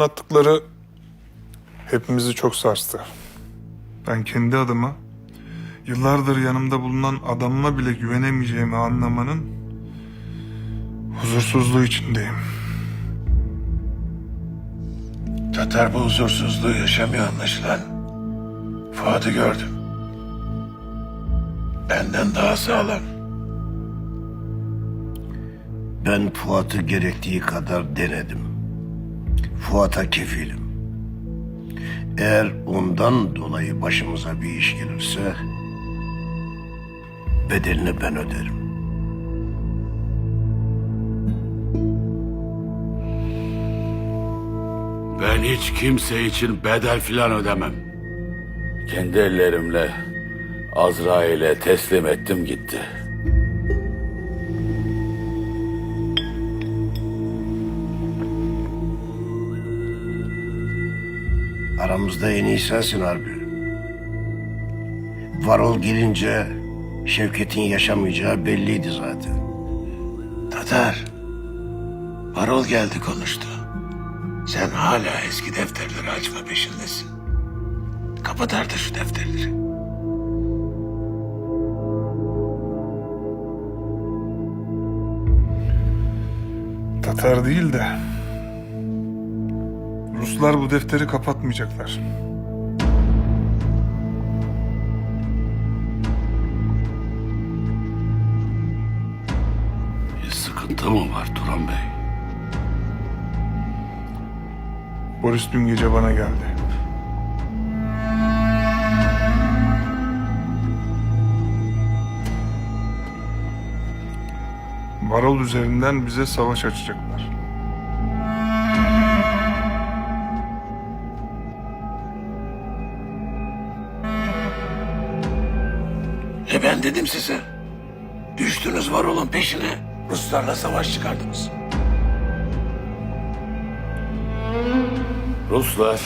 anlattıkları hepimizi çok sarstı. Ben kendi adıma yıllardır yanımda bulunan adamıma bile güvenemeyeceğimi anlamanın huzursuzluğu içindeyim. Tatar bu huzursuzluğu yaşamıyor anlaşılan. Fuat'ı gördüm. Benden daha sağlam. Ben Fuat'ı gerektiği kadar denedim. Fuat'a kefilim. Eğer ondan dolayı başımıza bir iş gelirse bedelini ben öderim. Ben hiç kimse için bedel filan ödemem. Kendi ellerimle Azrail'e teslim ettim gitti. Aramızda en iyi sensin harbi. Varol gelince Şevket'in yaşamayacağı belliydi zaten. Tatar. Varol geldi konuştu. Sen hala eski defterleri açma peşindesin. Kapat artık şu defterleri. Tatar değil de Ruslar bu defteri kapatmayacaklar. Bir sıkıntı mı var Turan Bey? Boris dün gece bana geldi. Varol üzerinden bize savaş açacaklar. Ben dedim size. Düştünüz Varol'un peşine. Ruslarla savaş çıkardınız. Ruslar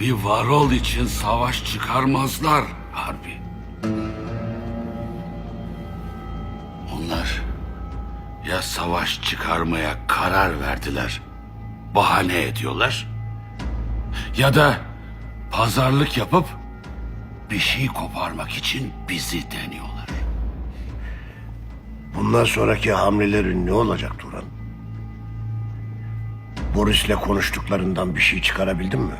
bir varol için savaş çıkarmazlar harbi. Onlar ya savaş çıkarmaya karar verdiler, bahane ediyorlar. Ya da pazarlık yapıp bir şey koparmak için bizi deniyorlar. Bundan sonraki hamlelerin ne olacak Turan? Boris'le konuştuklarından bir şey çıkarabildin mi?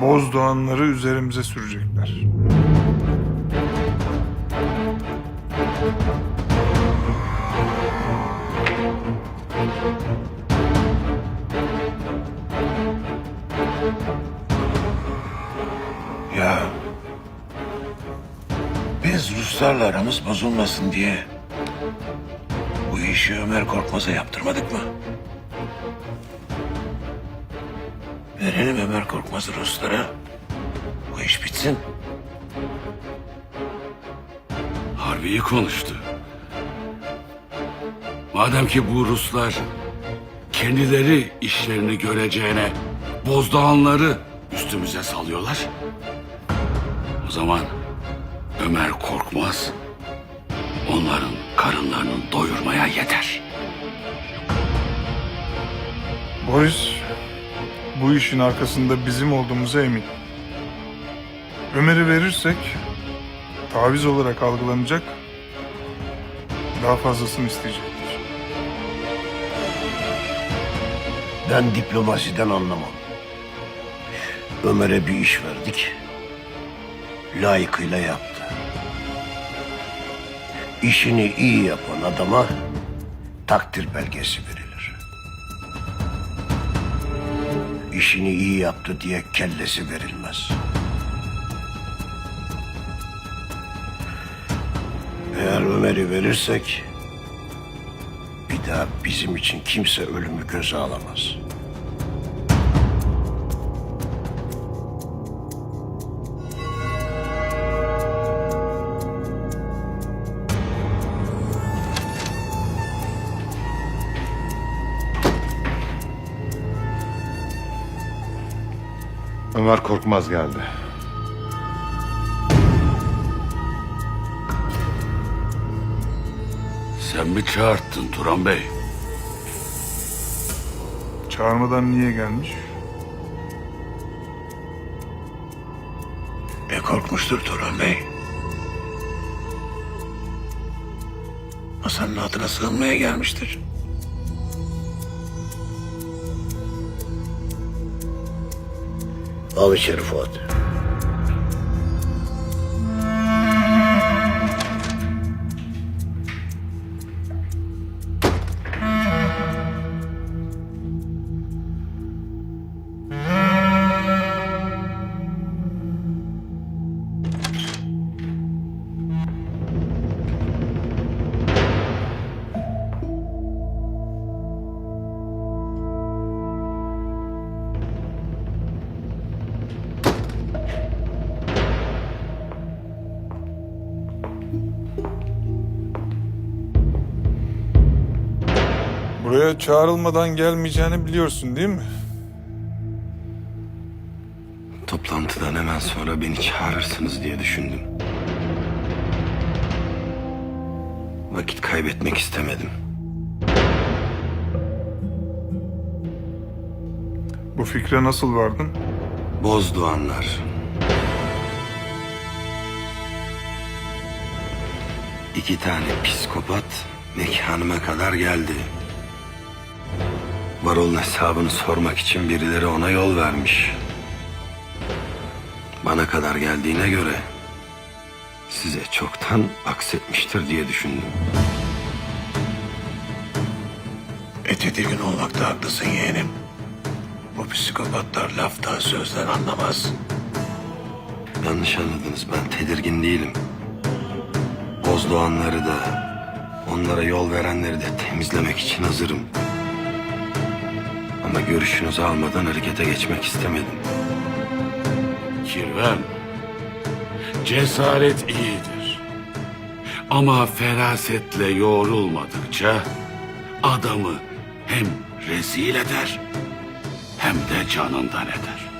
Bozdoğanları üzerimize sürecekler. Ya biz Ruslarla aramız bozulmasın diye bu işi Ömer Korkmaz'a yaptırmadık mı? Verelim Ömer Korkmaz'ı Ruslara. Bu iş bitsin. Harbiyi konuştu. Madem ki bu Ruslar kendileri işlerini göreceğine bozdağanları üstümüze salıyorlar. Zaman Ömer Korkmaz onların karınlarını doyurmaya yeter. Boris bu işin arkasında bizim olduğumuza emin. Ömer'i verirsek taviz olarak algılanacak daha fazlasını isteyecektir. Ben diplomasiden anlamam. Ömer'e bir iş verdik. Layıkıyla yaptı. İşini iyi yapan adama takdir belgesi verilir. İşini iyi yaptı diye kellesi verilmez. Eğer Ömer'i verirsek bir daha bizim için kimse ölümü göze alamaz. Ömer Korkmaz geldi. Sen mi çağırttın Turan Bey? Çağırmadan niye gelmiş? E korkmuştur Turan Bey. Hasan'ın adına sığınmaya gelmiştir. Al içeri Fuat. Buraya çağrılmadan gelmeyeceğini biliyorsun değil mi? Toplantıdan hemen sonra beni çağırırsınız diye düşündüm. Vakit kaybetmek istemedim. Bu fikre nasıl vardın? Bozdoğanlar. İki tane psikopat mekanıma kadar geldi. Varol'un hesabını sormak için birileri ona yol vermiş. Bana kadar geldiğine göre size çoktan aksetmiştir diye düşündüm. E tedirgin olmakta haklısın yeğenim. Bu psikopatlar laftan sözden anlamaz. Yanlış anladınız. Ben tedirgin değilim. Bozdoğanları da, onlara yol verenleri de temizlemek için hazırım. Ama görüşünüzü almadan harekete geçmek istemedim. Kirven, cesaret iyidir. Ama ferasetle yoğrulmadıkça adamı hem rezil eder hem de canından eder.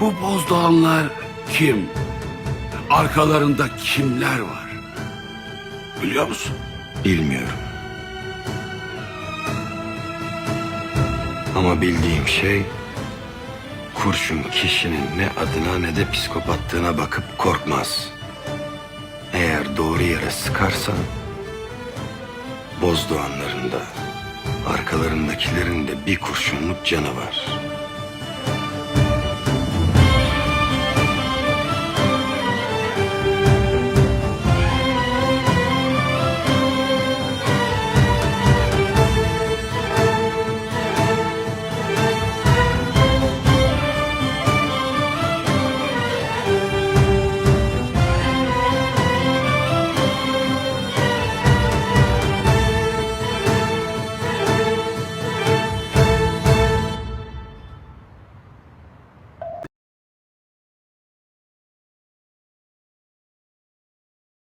Bu bozdağınlar kim? Arkalarında kimler var? Biliyor musun? Bilmiyorum. Ama bildiğim şey kurşun kişinin ne adına ne de psikopatlığına bakıp korkmaz. Eğer doğru yere sıkarsa Bozdoğanların da arkalarındakilerin de bir kurşunluk canı var.